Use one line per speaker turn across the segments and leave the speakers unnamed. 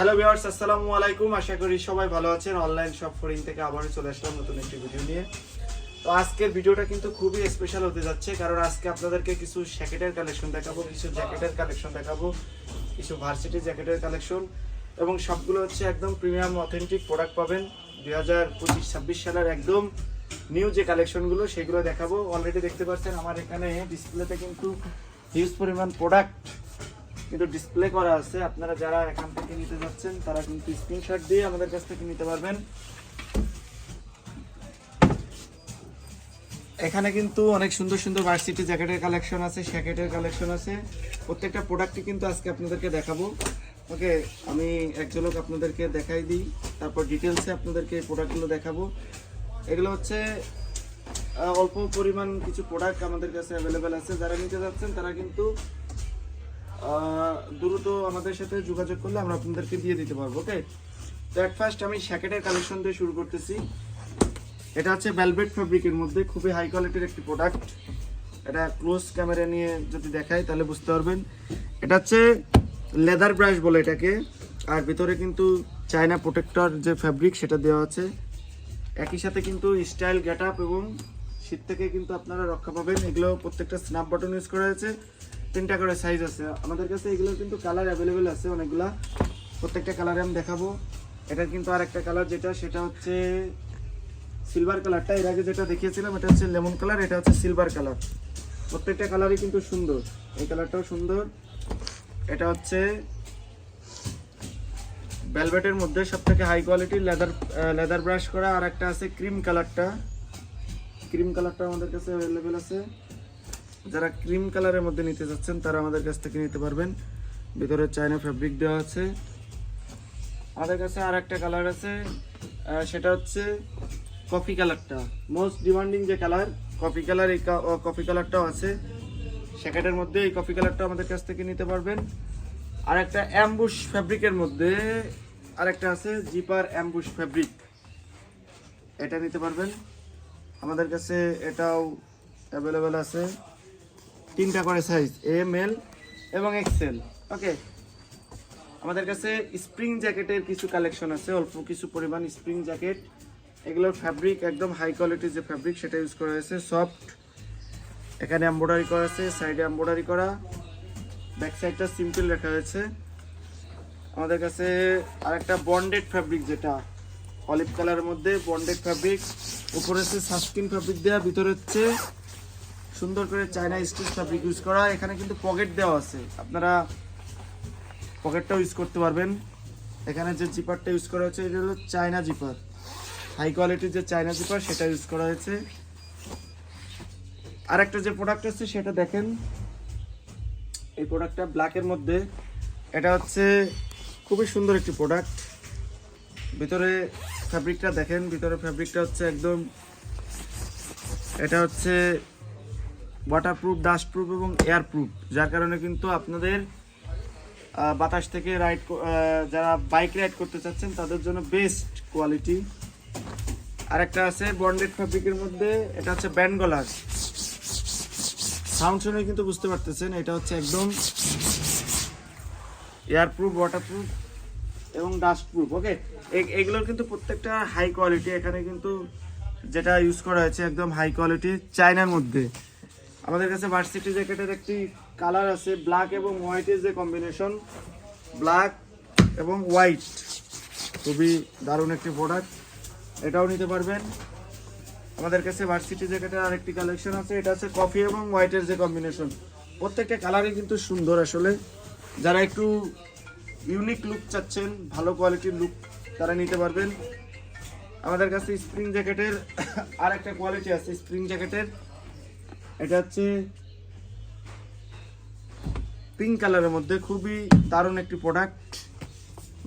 Hello viewers আসসালামু আলাইকুম। আশা করি সবাই ভালো আছেন। অনলাইন শপ ফরিং থেকে আবারও চলে আসলাম নতুন একটি ভিডিও নিয়ে। তো আজকের ভিডিওটা কিন্তু খুবই স্পেশাল হতে যাচ্ছে, কারণ আজকে আপনাদেরকে কিছু জ্যাকেটের কালেকশন দেখাবো, কিছু জ্যাকেটের কালেকশন দেখাবো, কিছু ভার্সিটি জ্যাকেটের কালেকশন এবং সবগুলো হচ্ছে একদম প্রিমিয়াম অথেন্টিক প্রোডাক্ট পাবেন। দুই হাজার পঁচিশ ছাব্বিশ সালের একদম নিউ যে কালেকশনগুলো সেগুলো দেখাবো। অলরেডি দেখতে পাচ্ছেন, আমার এখানে ডিসপ্লেতে কিন্তু হিউজ পরিমাণ প্রোডাক্ট কিন্তু ডিসপ্লে করা আছে। আপনারা যারা এখান থেকে নিতে যাচ্ছেন, তারা কিন্তু স্ক্রিনশট দিয়ে আমাদের কাছ থেকে নিতে পারবেন। এখানে কিন্তু অনেক সুন্দর সুন্দর ভার্সিটি জ্যাকেটের কালেকশন আছে শ্যাকেটের কালেকশন আছে। প্রত্যেকটা প্রোডাক্টই কিন্তু আজকে আপনাদেরকে দেখাবো। ওকে, আমি এক ঝলক আপনাদেরকে দেখাই দিই, তারপর ডিটেলসে আপনাদেরকে এই প্রোডাক্টগুলো দেখাবো। এগুলো হচ্ছে অল্প পরিমাণ কিছু প্রোডাক্ট আমাদের কাছে অ্যাভেলেবেল আছে। যারা নিতে যাচ্ছেন, তারা কিন্তু দ্রুত আমাদের সাথে যোগাযোগ করলে আমরা আপনাদেরকে দিয়ে দিতে পারব ওকে তো এট ফার্স্ট আমি শ্যাকেটের কালেকশন দিয়ে শুরু করতেছি। এটা হচ্ছে ভেলভেট ফ্যাব্রিকের মধ্যে, খুবই হাই কোয়ালিটির একটি প্রোডাক্ট এটা ক্লোজ ক্যামেরা নিয়ে যদি দেখাই, তাহলে বুঝতে পারবেন। এটা হচ্ছে লেদার ব্রাশ বলে এটাকে, আর ভিতরে কিন্তু চায়না প্রোটেক্টর যে ফ্যাব্রিক সেটা দেওয়া আছে। একই সাথে কিন্তু স্টাইল আপ এবং শীত থেকে কিন্তু আপনারা রক্ষা পাবেন। এগুলো প্রত্যেকটা স্ন্যাপ বাটন ইউজ করা হয়েছে। তিনটা করে সাইজ আছে। আমাদের কাছে এগুলো কিন্তু কালার অ্যাভেলেবেল আছে, অনেকগুলা। প্রত্যেকটা কালারে আমি দেখাবো। এটার কিন্তু আর একটা কালার যেটা, সেটা হচ্ছে সিলভার কালারটা এর আগে যেটা দেখিয়েছিলাম, এটা হচ্ছে লেমন কালার এটা হচ্ছে সিলভার কালার প্রত্যেকটা কালারই কিন্তু সুন্দর। এই কালারটাও সুন্দর। এটা হচ্ছে ভেলভেটের মধ্যে সব থেকে হাই কোয়ালিটির লেদার লেদার ব্রাশ করা। আর একটা আছে ক্রিম কালারটা ক্রিম কালারটা আমাদের কাছে অ্যাভেলেবেল আছে। যারা ক্রিম কালারের মধ্যে নিতে চাচ্ছেন তারা আমাদের কাছ থেকে নিতে পারবেন। ভিতরে চায়না ফ্যাব্রিক দেওয়া আছে। আমাদের কাছে আর একটা কালার আছে সেটা হচ্ছে কফি কালারটা মোস্ট ডিমান্ডিং যে কালার কফি কালার এই কফি কালারটাও আছে। সেকেটের মধ্যে এই কফি কালারটা আমাদের কাছ থেকে নিতে পারবেন। আর একটা অ্যাম্বুশ ফ্যাব্রিকের মধ্যে আরেকটা আছে জিপার অ্যাম্বুশ ফ্যাব্রিক এটা নিতে পারবেন। আমাদের কাছে এটাও অ্যাভেলেবেল আছে। তিনটা করে সাইজ এম এল এবং এক্সেল ওকে আমাদের কাছে স্প্রিং জ্যাকেটের কিছু কালেকশন আছে, অল্প কিছু পরিমাণ স্প্রিং জ্যাকেট এগুলোর ফ্যাব্রিক একদম হাই কোয়ালিটির যে ফ্যাব্রিক সেটা ইউজ করা হয়েছে। সফট এখানে এমব্রয়ডারি করা আছে সাইডে এমব্রয়ডারি করা। ব্যাক সাইডটা সিম্পল রাখা হয়েছে। আমাদের কাছে আরেকটা বন্ডেড ফ্যাব্রিক যেটা অলিভ কালারের মধ্যে বন্ডেড ফ্যাব্রিক উপরে হচ্ছে সাস্কিন ফ্যাব্রিক দেওয়া ভিতরে হচ্ছে সুন্দর করে চায়না স্টিচ ফ্যাব্রিক ইউজ করা। এখানে কিন্তু পকেট দেওয়া আছে। আপনারা পকেটটাও ইউজ করতে পারবেন। এখানে যে জিপারটা ইউজ করা হয়েছে, এটা হলো চায়না জিপার হাই কোয়ালিটির যে চায়না জিপার সেটা ইউজ করা হয়েছে। আরেকটা যে প্রোডাক্ট আছে, সেটা দেখেন। এই প্রোডাক্টটা ব্ল্যাকের মধ্যে। এটা হচ্ছে খুবই সুন্দর একটি প্রোডাক্ট ভিতরে ফ্যাব্রিকটা দেখেন। ভিতরে ফ্যাব্রিকটা হচ্ছে একদম এটা হচ্ছে ওয়াটারপ্রুফ ডাস্টপ্রুফ এবং এয়ারপ্রুফ যার কারণে কিন্তু আপনাদের বাতাস থেকে রাইড যারা বাইক রাইড করতে চাচ্ছেন, তাদের জন্য বেস্ট কোয়ালিটি আরেকটা আছে বন্ডেড ফ্যাব্রিকের মধ্যে, এটা হচ্ছে ব্যান্ড গলার সাউন্ড শুনে কিন্তু বুঝতে পারতেছেন, এটা হচ্ছে একদম এয়ারপ্রুফ ওয়াটারপ্রুফ এবং ডাস্টপ্রুফ ওকে এগুলোর কিন্তু প্রত্যেকটা হাই কোয়ালিটি এখানে কিন্তু যেটা ইউজ করা হয়েছে একদম হাই কোয়ালিটি চায়নার মধ্যে। আমাদের কাছে ভার্সিটি জ্যাকেটের একটি কালার আছে ব্ল্যাক এবং হোয়াইটের যে কম্বিনেশন ব্ল্যাক এবং হোয়াইট খুবই দারুণ একটি প্রোডাক্ট এটাও নিতে পারবেন। আমাদের কাছে ভার্সিটি জ্যাকেটের আরেকটি কালেকশন আছে। এটা হচ্ছে কফি এবং হোয়াইটের যে কম্বিনেশন প্রত্যেকটা কালারই কিন্তু সুন্দর আসলে। যারা একটু ইউনিক লুক চাচ্ছেন, ভালো কোয়ালিটির লুক তারা নিতে পারবেন। আমাদের কাছে স্প্রিং জ্যাকেটের আর একটা কোয়ালিটি আছে স্প্রিং জ্যাকেটের এটা হচ্ছে পিঙ্ক কালারের মধ্যে, খুবই দারুণ একটি প্রোডাক্ট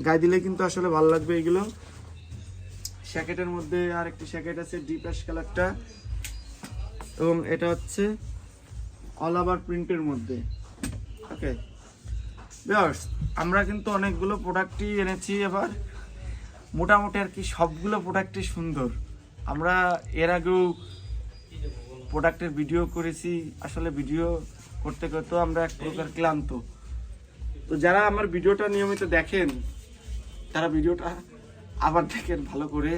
গায়ে দিলে কিন্তু আসলে ভালো লাগবে এগুলো। শ্যাকেটের মধ্যে আর একটি শ্যাকেট আছে ডিপ অ্যাশ কালারটা এবং এটা হচ্ছে অল ওভার প্রিন্টের মধ্যে। ওকে ভিউয়ার্স আমরা কিন্তু অনেকগুলো প্রোডাক্টই এনেছি এবার। মোটামুটি আর কি সবগুলো প্রোডাক্টই সুন্দর। আমরা এর আগেও প্রোডাক্টের ভিডিও করেছি, আসলে ভিডিও করতে করতেও আমরা এক প্রকার ক্লান্ত। তো যারা আমার ভিডিওটা নিয়মিত দেখেন, তারা ভিডিওটা আবার দেখেন ভালো করে।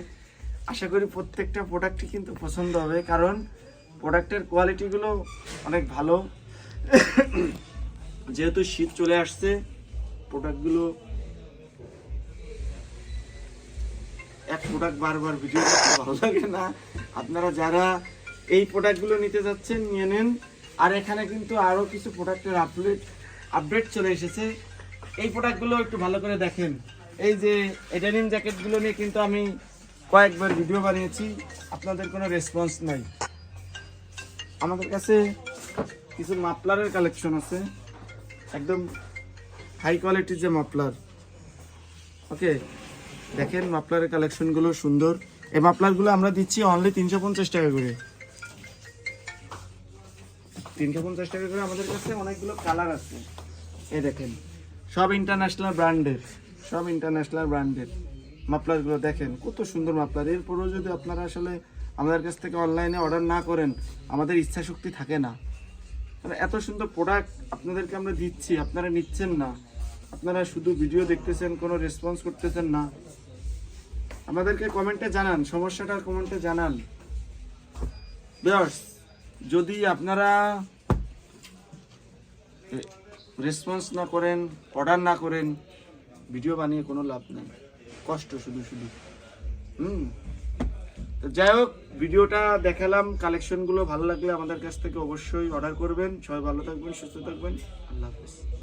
আশা করি প্রত্যেকটা প্রোডাক্টই কিন্তু পছন্দ হবে, কারণ প্রোডাক্টের কোয়ালিটিগুলো অনেক ভালো। যেহেতু শীত চলে আসছে, প্রোডাক্টগুলো এক প্রোডাক্ট বারবার ভিডিও ভালো লাগে না। আপনারা যারা এই প্রোডাক্টগুলো নিতে যাচ্ছেন, নিয়ে নেন। আর এখানে কিন্তু আরও কিছু প্রোডাক্টের আপডেট আপডেট চলে এসেছে। এই প্রোডাক্টগুলো একটু ভালো করে দেখেন। এই যে এডানিম জ্যাকেটগুলো নিয়ে কিন্তু আমি কয়েকবার ভিডিও বানিয়েছি। আপনাদের কোনো রেসপন্স নাই। আমাদের কাছে কিছু মাপলারের কালেকশন আছে। একদম হাই কোয়ালিটির যে মাপলার ওকে, দেখেন মাফলারের কালেকশনগুলো সুন্দর। এই মাপলারগুলো আমরা দিচ্ছি অনলি তিনশো পঞ্চাশ টাকা করে। তিনশো পঞ্চাশ টাকা করে আমাদের কাছে অনেকগুলো কালার আছে। এই দেখেন, সব ইন্টারন্যাশনাল ব্র্যান্ডের সব ইন্টারন্যাশনাল ব্র্যান্ডের মাফলারগুলো দেখেন, কত সুন্দর মাফলার। এরপরেও যদি আপনারা আসলে আমাদের কাছ থেকে অনলাইনে অর্ডার না করেন, আমাদের ইচ্ছা শক্তি থাকে না। মানে এত সুন্দর প্রোডাক্ট আপনাদেরকে আমরা দিচ্ছি, আপনারা নিচ্ছেন না। আপনারা শুধু ভিডিও দেখতেছেন, কোনো রেসপন্স করতেছেন না। আমাদেরকে কমেন্টে জানান সমস্যাটা কমেন্টে জানান। ভিউয়ার্স যদি আপনারা রেসপন্স না করেন অর্ডার না করেন ভিডিও বানিয়ে কোনো লাভ নেই। কষ্ট শুধু শুধু। হুম? যাই হোক ভিডিওটা দেখালাম কালেকশনগুলো ভালো লাগলে আমাদের কাছ থেকে অবশ্যই অর্ডার করবেন। সবাই ভালো থাকবেন, সুস্থ থাকবেন। আল্লাহ হাফিজ।